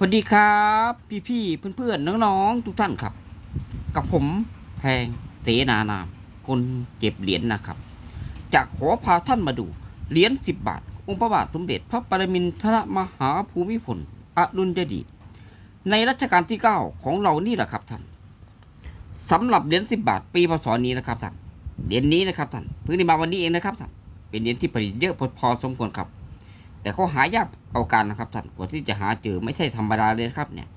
สวัสดีครับ พี่พี่เพื่อนๆน้องๆทุกท่านครับ กับผมแพงเสนานาม คนเก็บเหรียญนะครับ จะขอพาท่านมาดูเหรียญสิบบาท องค์พระบาทสมเด็จพระปรมินทรมหาภูมิพลอดุลยเดชในรัชกาลที่เก้าของเรานี่แหละครับท่านสำหรับเหรียญสิบบาท ปีพศนี้นะครับท่านเหรียญนี้นะครับท่านเพิ่งได้มาวันนี้เองนะครับท่านเป็นเหรียญที่ผลิตเยอะพอสมควรครับ แต่เขาหายากเอาการนะครับท่านกว่าที่จะหาเจอไม่ใช่ธรรมดาเลยครับเนี่ย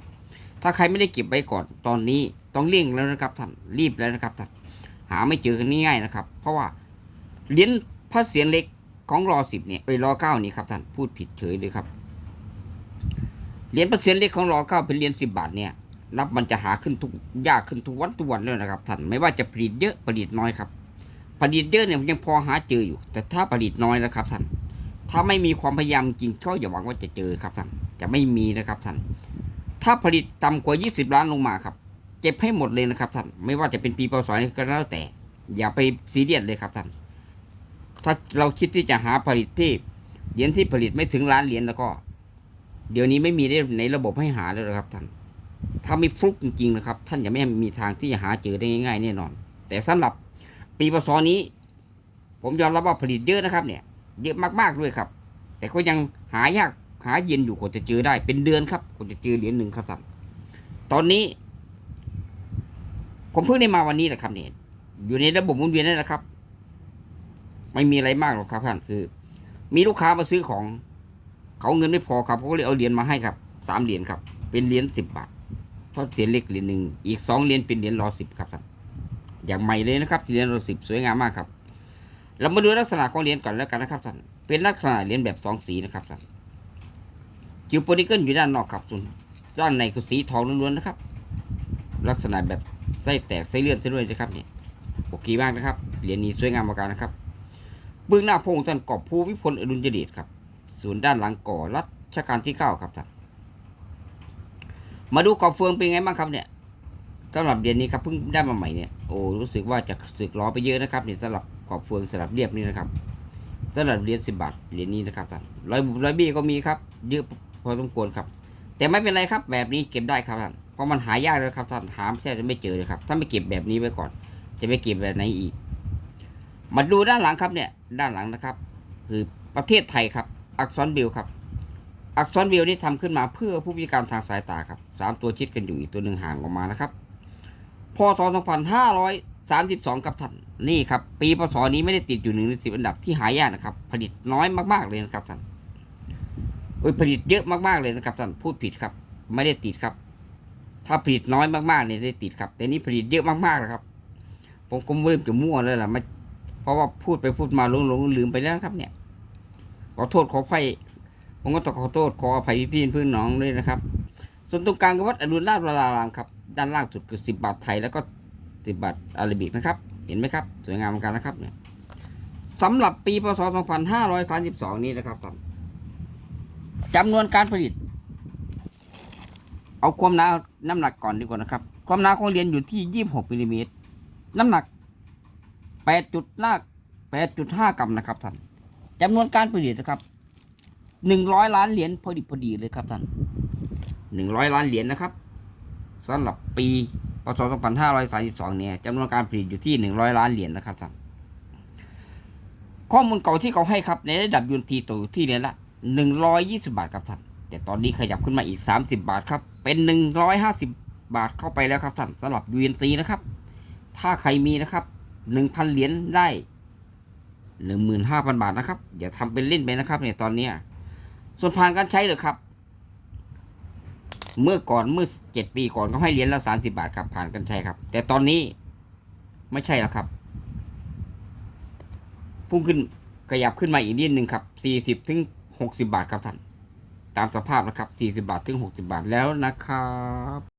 ถ้าใครไม่ได้เก็บไว้ก่อนตอนนี้ต้องเร่งแล้วนะครับท่านรีบแล้วนะครับท่านหาไม่เจอกันง่ายๆนะครับ เพราะว่าเหรียญพระเศียรเล็กของรอสิบเนี่ยไปรอเก้านี่ครับท่านพูดผิดเฉยเลยครับเหรียญพระเศียรเล็กของรอเก้าเป็นเหรียญสิบบาทเนี่ยนับมันจะหาขึ้นทุกยากขึ้นทุกวันทุกวันแล้วนะครับท่านไม่ว่าจะผลิตเยอะผลิตน้อยครับผลิตเยอะเนี่ยยังพอหาเจออยู่ แต่ถ้าผลิตน้อยนะครับท่าน ถ้าไม่มีความพยายามจริงก็อย่าหวังว่าจะเจอครับท่าน จะไม่มีนะครับท่าน ถ้าผลิตต่ำกว่า 20 ล้านลงมาครับเก็บให้หมดเลยนะครับท่าน ไม่ว่าจะเป็นปีพศก็แล้วแต่ อย่าไปซีเรียสเลยครับท่าน ถ้าเราคิดที่จะหาผลิตที่เหรียญที่ผลิตไม่ถึงล้านเหรียญแล้วก็ เดี๋ยวนี้ไม่มีได้ในระบบให้หาแล้วนะครับท่าน ถ้าไม่ฟลุกจริงๆนะครับ ท่านจะไม่มีทางที่จะหาเจอได้ง่ายๆแน่นอน แต่สำหรับปีพศนี้ ผมยอมรับว่าผลิตเยอะนะครับเนี่ย เยอะมากๆด้วยครับ แต่ก็ยังหายากหาเย็นอยู่กว่าจะเจอได้เป็นเดือนครับกว่าจะเจอเหรียญหนึ่งครับท่านตอนนี้ ผมเพิ่งได้มาวันนี้แหละครับเนี่ยอยู่ในระบบหมุนเวียนนั่นแหละครับ ไม่มีอะไรมากหรอกครับท่านคือ มีลูกค้ามาซื้อของ เขาเงินไม่พอครับเขาก็เลยเอาเหรียญมาให้ครับสามเหรียญครับ เป็นเหรียญสิบบาทเพราะเหรียญเล็กเหรียญหนึ่งอีกสองเหรียญเป็นเหรียญรอสิบครับท่านอย่างใหม่เลยนะครับเหรียญรอสิบสวยงามมากครับ เรามาดูลักษณะของเหรียญก่อนแล้วกันนะครับท่านเป็นลักษณะเหรียญแบบสองสีนะครับท่านจิวโปนิเกิลอยู่ด้านนอกครับส่วนด้านในคือสีทองล้วนๆนะครับ ลักษณะแบบไส้แตกไส้เลื่อนไส้ด้วยนะครับเนี่ยโอเคมากนะครับเหรียญนี้สวยงามมากนะครับเบื้องหน้าพระองค์ท่านกอบภูวิพลอดุลยเดชครับ ส่วนด้านหลังก่อรัชกาลที่เก้าครับท่านมาดูกอบเฟืองเป็นไงบ้างครับเนี่ยสำหรับเหรียญนี้ครับเพิ่งได้มาใหม่เนี่ยโอ้รู้สึกว่าจะสึกล้อไปเยอะนะครับเนี่ยสำหรับ กอบเฟืองสลับเรียบนี่นะครับสำหรับเหรียญสิบบาทเหรียญนี้นะครับท่านร้อยบุร้อยบี้ก็มีครับเยอะพอสมควรครับ แต่ไม่เป็นไรครับ แบบนี้เก็บได้ครับท่านเพราะมันหายากเลยครับท่านหามแทบจะไม่เจอเลยครับ ถ้าไม่เก็บแบบนี้ไว้ก่อน จะไปเก็บแบบไหนอีก มาดูด้านหลังครับเนี่ย ด้านหลังนะครับ คือประเทศไทยครับ อักษรบิลครับ อักษรบิลนี่ทำขึ้นมาเพื่อผู้พิการทางสายตาครับสามตัวชิดกันอยู่อีกตัวหนึ่งห่างออกมานะครับพศ 32 กับท่านนี่ครับ ปีพศนี้ไม่ได้ติดอยู่หนึ่งในสิบอันดับที่หายากนะครับ ผลิตน้อยมากๆเลยนะครับท่านเอ้ยผลิตเยอะมากๆเลยนะครับท่านพูดผิดครับ ไม่ได้ติดครับ ถ้าผลิตน้อยมากๆเนี่ยได้ติดครับ แต่นี่ผลิตเยอะมากๆนะครับผมก็เริ่มจะมั่วแล้วล่ะม่เพราะว่าพูดไปพูดมาหลงหลงลืมไปแล้วครับ เนี่ยขอโทษขออภัยผมก็ต้องขอโทษขออภัยพี่ๆเพื่อนน้องด้วยนะครับ ส่วนตรงกลางก็วัดอรุณราชวรารามครับ ด้านล่างสุดคือสิบบาทไทยแล้วก็ สิบบาทอาราบิกนะครับ เห็นไหมครับ สวยงามเหมือนกันนะครับเนี่ยสำหรับปีพศ 2532 นี้นะครับท่านจำนวนการผลิต เอาความหนาน้ำหนักก่อนดีกว่านะครับ ความหนาของเหรียญอยู่ที่ 26มิลลิเมตรน้ำหนัก8จุดลาก8.5 กรัมนะครับท่านจำนวนการผลิตนะครับ 100 ล้านเหรียญพอดีพอดีเลยครับท่าน 100 ล้านเหรียญนะครับสำหรับปี พศ2532เนี่ยจำนวนการผลิตอยู่ที่ 100 ล้านเหรียญนะครับท่านข้อมูลเก่าที่เขาให้ครับในระดับยูนทีตัวอยู่ที่เหรียญละ 120 บาทครับท่านแต่ตอนนี้ขยับขึ้นมาอีก 30 บาทครับเป็น 150 บาทเข้าไปแล้วครับท่านสำหรับ UNC นะครับ ถ้าใครมีนะครับ 1,000 เหรียญได้ 15,000 บาทนะครับอย่าทำเป็นเล่นไปนะครับเนี่ยตอนนี้ส่วนผ่านการใช้เหรอครับ เมื่อก่อนเมื่อเจ็ดปีก่อนเขาให้เหรียญละสามสิบาทครับผ่านกันใช้ครับ แต่ตอนนี้ไม่ใช่แล้วครับ พุ่งขึ้นขยับขึ้นมาอีกนิดนึงครับสี่สิบถึงหกสิบาทครับท่าน ตามสภาพนะครับสี่สิบาทถึงหกสิบาทแล้วนะครับ